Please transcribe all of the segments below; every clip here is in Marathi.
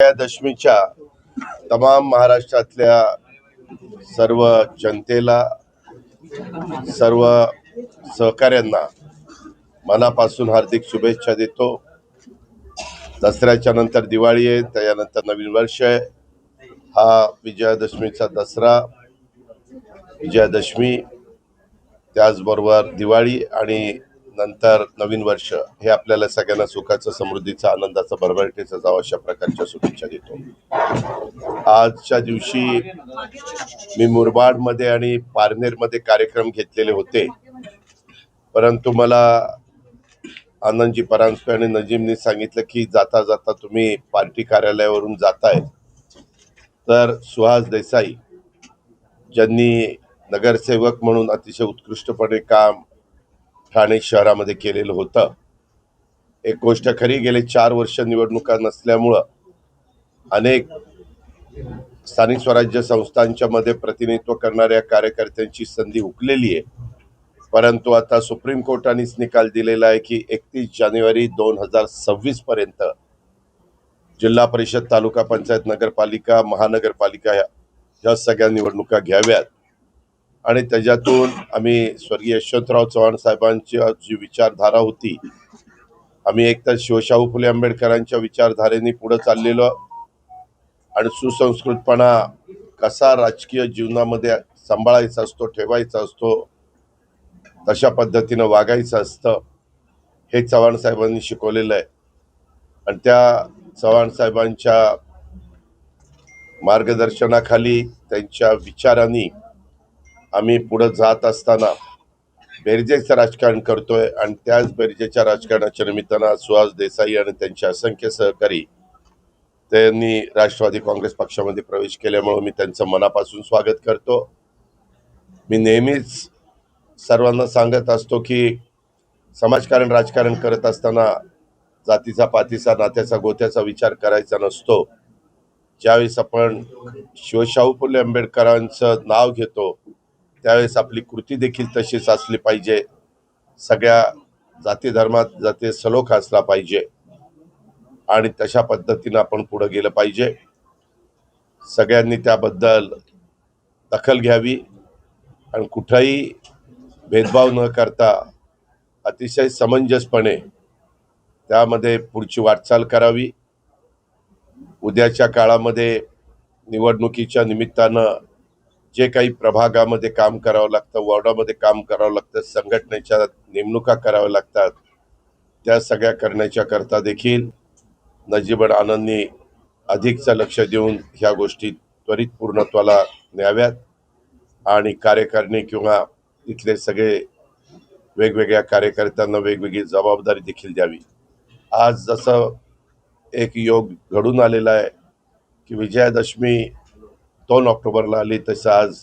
विजयादशमीच्या तमाम महाराष्ट्रातल्या सर्व जनतेला सर्व सहकाऱ्यांना मनापासून हार्दिक शुभेच्छा देतो. दसऱ्याच्या नंतर दिवाळी आहे त्याच्यानंतर नवीन वर्ष आहे. हा विजयादशमीचा दसरा विजयादशमी त्याचबरोबर दिवाळी आणि नंतर नवीन वर्ष हे आपल्याला सगळ्यांना सुखाचं समृद्धीचं आनंदाचं भरभराटीचं जावं अशा प्रकारच्या शुभेच्छा देतो. आजच्या दिवशी मी मुरबाडमध्ये आणि पारनेरमध्ये कार्यक्रम घेतलेले होते. परंतु मला आनंदजी परांजपे आणि नजीमनी सांगितलं की जाता जाता तुम्ही पार्टी कार्यालयावरून जाताय. तर सुहास देसाई ज्यांनी नगरसेवक म्हणून अतिशय उत्कृष्टपणे काम ठाणे शहरामध्ये केलेलं होतं. एक गोष्ट खरी गेले चार वर्ष निवडणुका नसल्यामुळं अनेक स्थानिक स्वराज्य संस्थांच्या मध्ये प्रतिनिधित्व करणाऱ्या कार्यकर्त्यांची संधी हुकलेली आहे. परंतु आता सुप्रीम कोर्टानेच निकाल दिलेला आहे की एकतीस जानेवारी दोन हजार सव्वीस पर्यंत जिल्हा परिषद तालुका पंचायत नगरपालिका महानगरपालिका ह्या ह्या सगळ्या निवडणुका घ्याव्यात. आणि त्याच्यातून आम्ही स्वर्गीय यशवंतराव चव्हाण साहेबांची जी विचारधारा होती आम्ही एकतर शिवशाहू फुले आंबेडकरांच्या विचारधारेने पुढे चाललेलो आणि सुसंस्कृतपणा कसा राजकीय जीवनामध्ये सांभाळायचा असतो ठेवायचा असतो तशा पद्धतीनं वागायचं असतं हे चव्हाण साहेबांनी शिकवलेलं आहे. आणि त्या चव्हाण साहेबांच्या मार्गदर्शनाखाली त्यांच्या विचारांनी आम्ही पुढं जात असताना बेरजेचं राजकारण करतोय आणि त्याच बेरजेच्या राजकारणाच्या निमित्तानं सुहास देसाई आणि त्यांचे असंख्य सहकारी त्यांनी राष्ट्रवादी काँग्रेस पक्षामध्ये प्रवेश केल्यामुळे मी त्यांचं मनापासून स्वागत करतो. मी नेहमीच सर्वांना सांगत असतो की समाजकारण राजकारण करत असताना जातीचा पातीचा नात्याचा गोत्याचा विचार करायचा नसतो. ज्यावेळेस आपण शिवशाहू फुले आंबेडकरांचं नाव घेतो त्यावेळेस आपली कृती देखील तशीच असली पाहिजे. सगळ्या जाती धर्मात जाती सलोखा असला पाहिजे. आणि तशा पद्धतीनं आपण पुढं गेलं पाहिजे. सगळ्यांनी त्याबद्दल दखल घ्यावी. आणि कुठंही भेदभाव न करता अतिशय समंजसपणे त्यामध्ये पुढची वाटचाल करावी. उद्याच्या काळामध्ये निवडणुकीच्या निमित्तानं जे काही प्रभागामध्ये काम करावं लागतं वॉर्डामध्ये काम करावं लागतं संघटनेच्या नेमणुका कराव्या लागतात त्या सगळ्या करण्याच्या करता देखील नजीबन आनंदनी अधिकचं लक्ष देऊन ह्या गोष्टी त्वरित पूर्णत्वाला न्याव्यात आणि कार्यकारिणी किंवा इथले सगळे वेगवेगळ्या कार्यकर्त्यांना वेगवेगळी जबाबदारी देखील द्यावी. आज जसं एक योग घडून आलेला आहे की विजयादशमी दोन ऑक्टोबरला आली तसं आज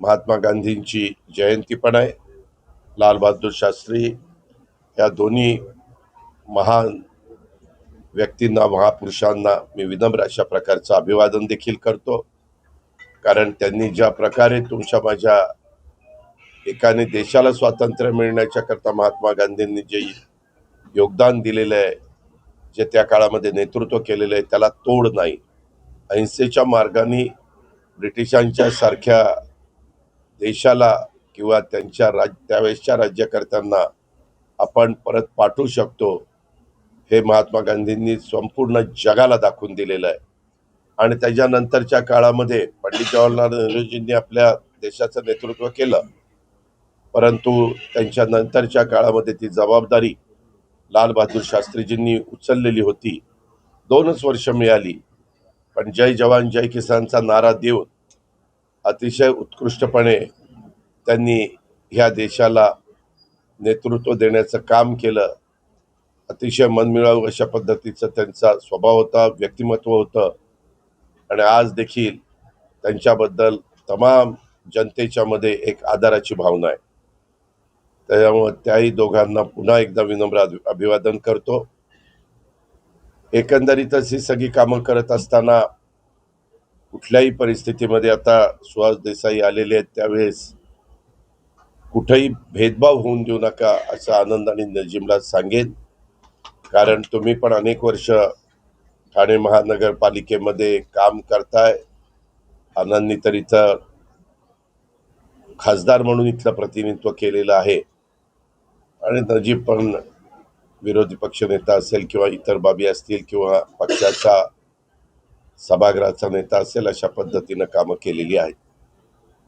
महात्मा गांधींची जयंती पण आहे. लालबहादूर शास्त्री या दोन्ही महान व्यक्तींना महापुरुषांना मी विनम्र अशा प्रकारचं अभिवादन देखील करतो. कारण त्यांनी ज्या प्रकारे तुमच्या माझ्या एकाने देशाला स्वातंत्र्य मिळण्याच्या करता महात्मा गांधींनी जे योगदान दिलेलं आहे जे त्या काळामध्ये नेतृत्व केलेलं आहे त्याला तोड नाही. अहिंसेच्या मार्गाने ब्रिटिशांच्या सारख्या देशाला किंवा त्यांच्या राज त्यावेळेसच्या राज्यकर्त्यांना आपण परत पाठवू शकतो हे महात्मा गांधींनी संपूर्ण जगाला दाखवून दिलेलं आहे. आणि त्याच्यानंतरच्या काळामध्ये पंडित जवाहरलाल नेहरूजींनी आपल्या देशाचं नेतृत्व केलं. परंतु त्यांच्या नंतरच्या काळामध्ये ती जबाबदारी लालबहादूर शास्त्रीजींनी उचललेली होती. दोनच वर्ष मिळाली. पण जय जवान जय किसानचा नारा देऊन अतिशय उत्कृष्टपणे त्यांनी ह्या देशाला नेतृत्व देण्याचं काम केलं. अतिशय मनमिळावू अशा पद्धतीचं त्यांचा स्वभाव होता व्यक्तिमत्व होतं. आणि आज देखील त्यांच्याबद्दल तमाम जनतेच्या मध्ये एक आदराची भावना आहे. त्याच्यामुळे त्याही दोघांना पुन्हा एकदा विनम्र अभि- अभिवादन करतो. एकंदरीतच ही सगळी कामं करत असताना कुठल्याही परिस्थितीमध्ये आता सुहास देसाई आलेले आहेत त्यावेळेस कुठेही भेदभाव होऊन देऊ नका असं आनंद आणि नजीमला सांगेन. कारण तुम्ही पण अनेक वर्ष ठाणे महानगरपालिकेमध्ये काम करताय. आनंदनी तर इथं खासदार म्हणून इथलं प्रतिनिधित्व केलेलं आहे. आणि नजीब पण विरोधी पक्षनेता असेल किंवा इतर बाबी असतील किंवा पक्षाचा सभागृहाचा नेता असेल अशा पद्धतीनं कामं केलेली आहेत.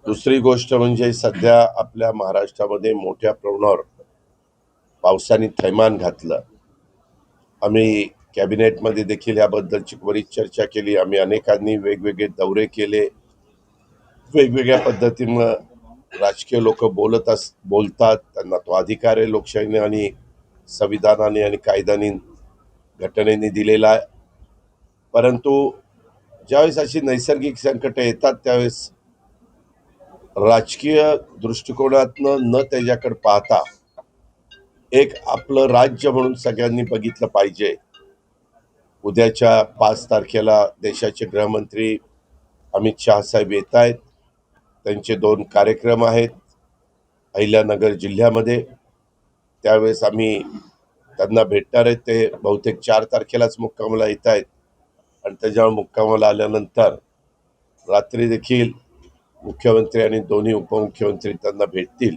दुसरी गोष्ट म्हणजे सध्या आपल्या महाराष्ट्रामध्ये मोठ्या प्रमाणावर पावसाने थैमान घातलं. आम्ही कॅबिनेटमध्ये देखील याबद्दलची बरीच चर्चा केली. आम्ही अनेकांनी वेगवेगळे दौरे केले. वेगवेगळ्या पद्धतीनं राजकीय लोक बोलत अस बोलतात. त्यांना तो अधिकार आहे लोकशाहीने आणि संविधानाने आणि कायद्याने घटनेने दिलेला आहे. परंतु ज्यावेळेस अशी नैसर्गिक संकटं येतात त्यावेळेस राजकीय दृष्टिकोनातनं न त्याच्याकडे पाहता एक आपलं राज्य म्हणून सगळ्यांनी बघितलं पाहिजे. उद्याच्या पाच तारखेला देशाचे गृहमंत्री अमित शहा साहेब येत आहेत. त्यांचे दोन कार्यक्रम आहेत. अहिल्यानगर जिल्ह्यामध्ये त्यावेळेस आम्ही त्यांना भेटणार आहेत. ते बहुतेक चार तारखेलाच मुक्कामाला येत आहेत. आणि त्याच्यावर मुक्कामाला आल्यानंतर रात्री देखील मुख्यमंत्री आणि दोन्ही उपमुख्यमंत्री त्यांना भेटतील.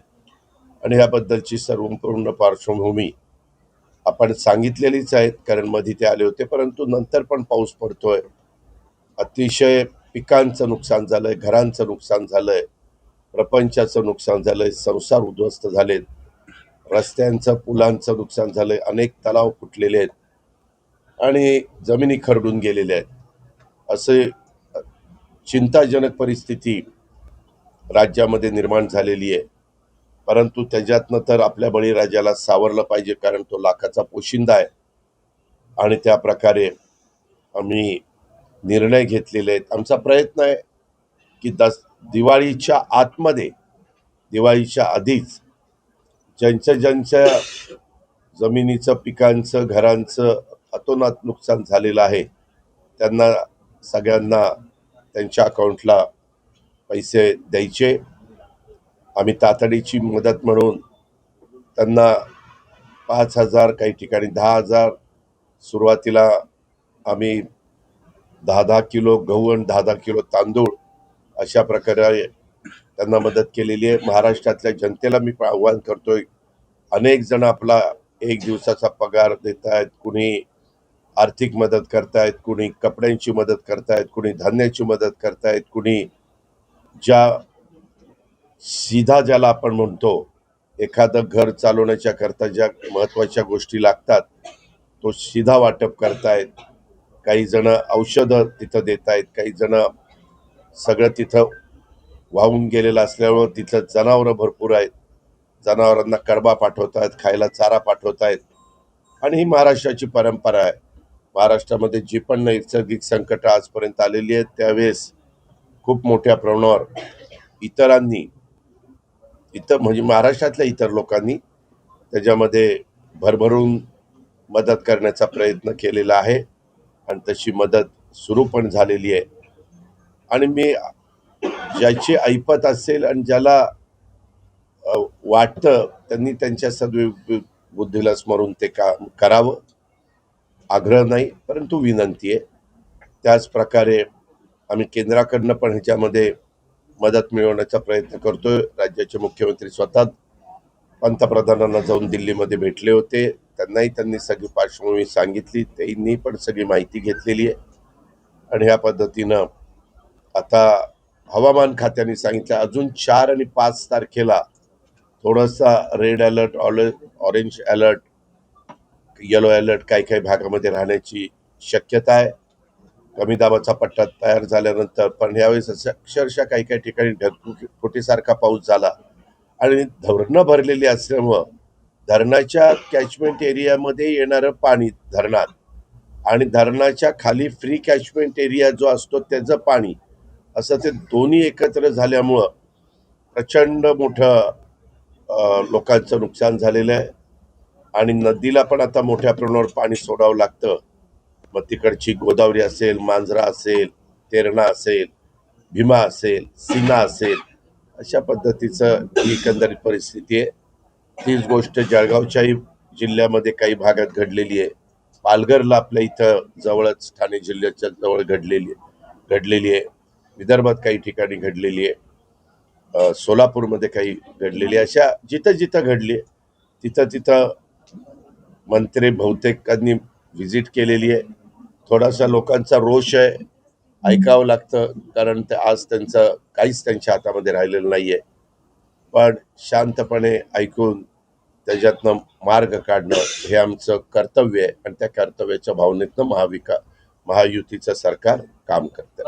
आणि याबद्दलची सर्वपूर्ण पार्श्वभूमी आपण सांगितलेलीच आहेत. कारण मध्ये ते आले होते परंतु नंतर पण पाऊस पडतोय. अतिशय पिकांचं नुकसान झालंय घरांचं नुकसान झालंय प्रपंचाचं नुकसान झालंय संसार उद्ध्वस्त झालेत. रस्त्यांचं पुलांचं नुकसान झालं आहे अनेक तलाव फुटलेले आहेत. आणि जमिनी खरडून गेलेल्या आहेत. असे चिंताजनक परिस्थिती राज्यामध्ये निर्माण झालेली आहे. परंतु त्याच्यातनं तर आपल्या बळीराजाला सावरलं पाहिजे कारण तो लाखाचा पोशिंदा आहे. आणि त्या प्रकारे आम्ही निर्णय घेतलेले आहेत. आमचा प्रयत्न आहे की दस दिवाळीच्या आतमध्ये दिवाळीच्या आधीच ज्यांच्या ज्यांच्या जमिनीचं पिकांचं घरांचं अतोनात नुकसान झालेलं आहे त्यांना सगळ्यांना त्यांच्या अकाउंटला पैसे द्यायचे. आम्ही तातडीची मदत म्हणून त्यांना पाच हजार काही ठिकाणी दहा हजार सुरुवातीला आम्ही दहा दहा किलो गहू आणि दहा दहा किलो तांदूळ अशा प्रकारे त्यांना मदत केलेली आहे. महाराष्ट्रातल्या जनतेला मी आव्हान करतोय. अनेक जण आपला एक दिवसाचा पगार देत आहेत कुणी आर्थिक मदत करतायत कुणी कपड्यांची मदत करतायत कुणी धान्याची मदत करतायत कुणी ज्या सीधा ज्याला आपण म्हणतो एखादं घर चालवण्याच्या करता ज्या महत्त्वाच्या गोष्टी लागतात तो सीधा वाटप करतायत. काही जण औषधं तिथं देत आहेत काही जण सगळं तिथं वाहून गेलेलं असल्यामुळं तिथं जनावरं भरपूर आहेत. जनावरांना कडबा पाठवतायत आहेत खायला चारा पाठवत आहेत आणि ही महाराष्ट्राची परंपरा आहे. महाराष्ट्रामध्ये जी पण नैसर्गिक संकट आजपर्यंत आलेली आहेत त्यावेळेस खूप मोठ्या प्रमाणावर इतरांनी इतर म्हणजे महाराष्ट्रातल्या इतर लोकांनी त्याच्यामध्ये भरभरून मदत करण्याचा प्रयत्न केलेला आहे. आणि तशी मदत सुरू पण झालेली आहे. आणि मी ज्याची ऐपत असेल आणि ज्याला वाटतं त्यांनी त्यांच्या सद्वि बुद्धीला स्मरून ते काम करावं. आग्रह नाही परंतु विनंती आहे. त्याच प्रकारे आम्ही केंद्राकडनं पण ह्याच्यामध्ये मदत मिळवण्याचा प्रयत्न करतोय. राज्याचे मुख्यमंत्री स्वतः पंतप्रधानांना जाऊन दिल्लीमध्ये भेटले होते. त्यांनाही त्यांनी सगळी पार्श्वभूमी सांगितली. त्यांनी पण सगळी माहिती घेतलेली आहे. आणि ह्या पद्धतीनं आता हवामान खात्याने सांगितलं अजून चार आणि पाच तारखेला थोडासा red alert orange alert yellow alert काही काही भागामध्ये राहण्याची शक्यता आहे. कमी दाबाचा पट्टा तयार झाल्यानंतर पण यावेळेस असं अक्षरशः काही काही ठिकाणी ढगफुटीसारखा पाऊस झाला आणि धरणं भरलेली असल्यामुळं धरणाच्या कॅचमेंट एरियामध्ये येणारं पाणी धरणात आणि धरणाच्या खाली फ्री कॅचमेंट एरिया जो असतो त्याचं पाणी असं ते दोन्ही एकत्र झाल्यामुळं प्रचंड मोठं लोकांचं नुकसान झालेलं आहे. आणि नदीला पण आता मोठ्या प्रमाणावर पाणी सोडावं लागतं. मग तिकडची गोदावरी असेल मांजरा असेल तेरणा असेल भीमा असेल सीना असेल अशा पद्धतीचं ही एकंदरीत परिस्थिती आहे. तीच गोष्ट जळगावच्याही जिल्ह्यामध्ये काही भागात घडलेली आहे. पालघरला आपल्या इथं जवळच ठाणे जिल्ह्याच्या जवळ घडलेली घडलेली आहे. विदर्भात काही ठिकाणी घडलेली आहे. सोलापूरमध्ये काही घडलेली आहे. अशा जिथं जिथं घडली आहे तिथं तिथं मंत्री बहुतेकांनी व्हिजिट केलेली आहे. थोडासा लोकांचा रोष आहे ऐकावं लागतं कारण ते आज त्यांचं काहीच त्यांच्या हातामध्ये राहिलेलं नाही आहे पण शांतपणे ऐकून त्याच्यातनं मार्ग काढणं हे आमचं कर्तव्य आहे. आणि त्या कर्तव्याच्या भावनेतनं महाविका महायुतीचं सरकार काम करतं